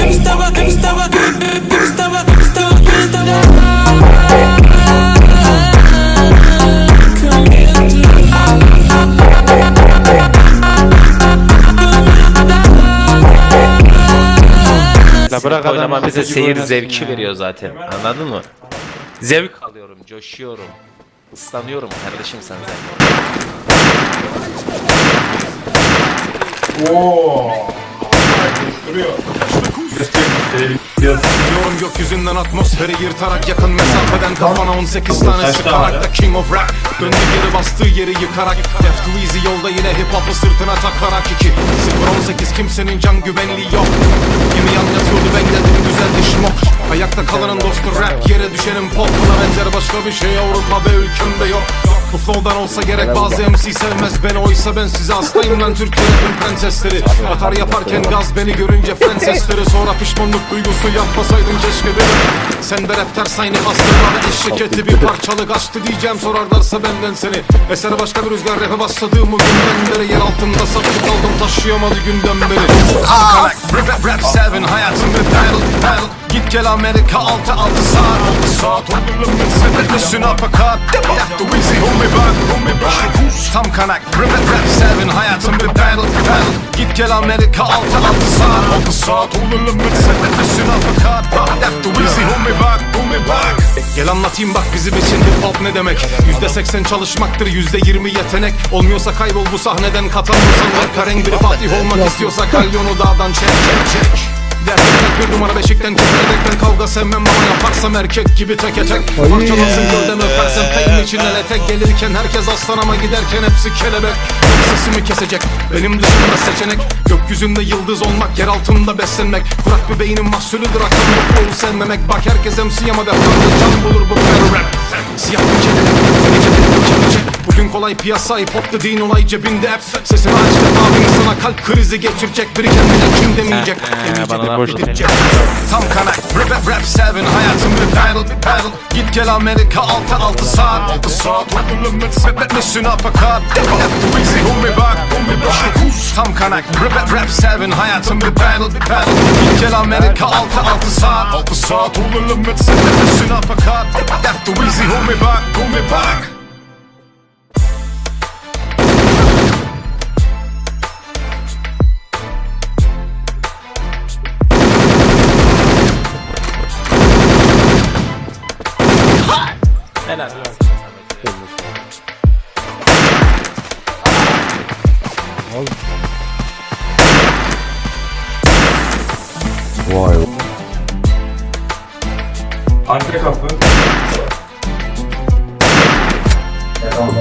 estaba, estaba, estaba, estaba, bırak bize seyir zevki ya. veriyor zaten. Anladın mı? Zevk alıyorum, coşuyorum. Islanıyorum kardeşim sen zaten. Biliyorum gökyüzünden atmosferi yırtarak yakın mesafeden kafana 18 tane sıkarak da King of Rap Döndü geri bastığı yeri yıkarak Def to Easy yolda yine hip hop'ı sırtına takarak 2 0-18 kimsenin can güvenliği yok. Kimi yan yatıyordu ben geldim güzeldi şmok. Ayakta kalanın dostu rap yere düşenin pop Buna benzer başka bir şey Avrupa ve ülkemde yok bu flow'dan olsa gerek bazı MC sevmez. Beni Oysa ben size hastayım lan Türkiye rapin prensesleri. Atar yaparken gaz beni görünce fren sesleri Sonra pişmanlık duygusu yapmasaydın keşke değil mi? Sen de rap ters aynı hastalara eşek eti bir parçalık açtı diyeceğim. Sorarlarsa benden seni. Eser başka bir rüzgar rap'e başladığım o günden beri Yer altında saplı kaldım. Taşıyamadı günden beri. Aa, rap, rap, rap seven hayatım bir battle battle Git gel Amerika altı altı saat. Altı saat sebepleşin apakat After Weezy hold me back hold me back. Tam kanak rap rap seven hayatım bir battle battle. Git gel Amerika altı altı saat. Altı saat sebepleşin apakat After Weezy hold me back hold me back. Gel anlatayım bak bizim için hip hop ne demek? Yüzde seksen çalışmaktır yüzde yirmi yetenek. Olmuyorsa kaybol bu sahneden katanırsan Rap renk biri Fatih olmak istiyorsa kalyonu dağdan çek çek çek Derken bir numara beşikten keperedekten kavga sevmem ama yaparsam erkek gibi tek. Parçalansın gövdem öpersen fame için ele tek Gelirken herkes aslan ama giderken hepsi kelebek. Sesimi kesecek benim dışımda seçenek. Gökyüzünde yıldız olmak yer altında beslenmek. Kurak bir beynin mahsulüdür akıllı flow sevmemek. Bak herkes MC ama defanda can bulur bu battle Kolay piyasa hip hop dediğin olay cebinde. Hep Sesini aç defa sana kalp krizi geçirecek Biri kendine kim demeyecek? Demeyecek bana laf Gidecek. Tam kanak Rap rap rap seven Hayatım bir battle bir battle. Git gel Amerika altı altı saat. Altı saat sebepleşin apakat hold me back hold me back Tam kanak Rap rap rap seven Hayatım bir battle bir battle. Git gel Amerika altı altı saat. Altı saat sebepleşin apakat After Helal. Arka kapı. Evet, tamam.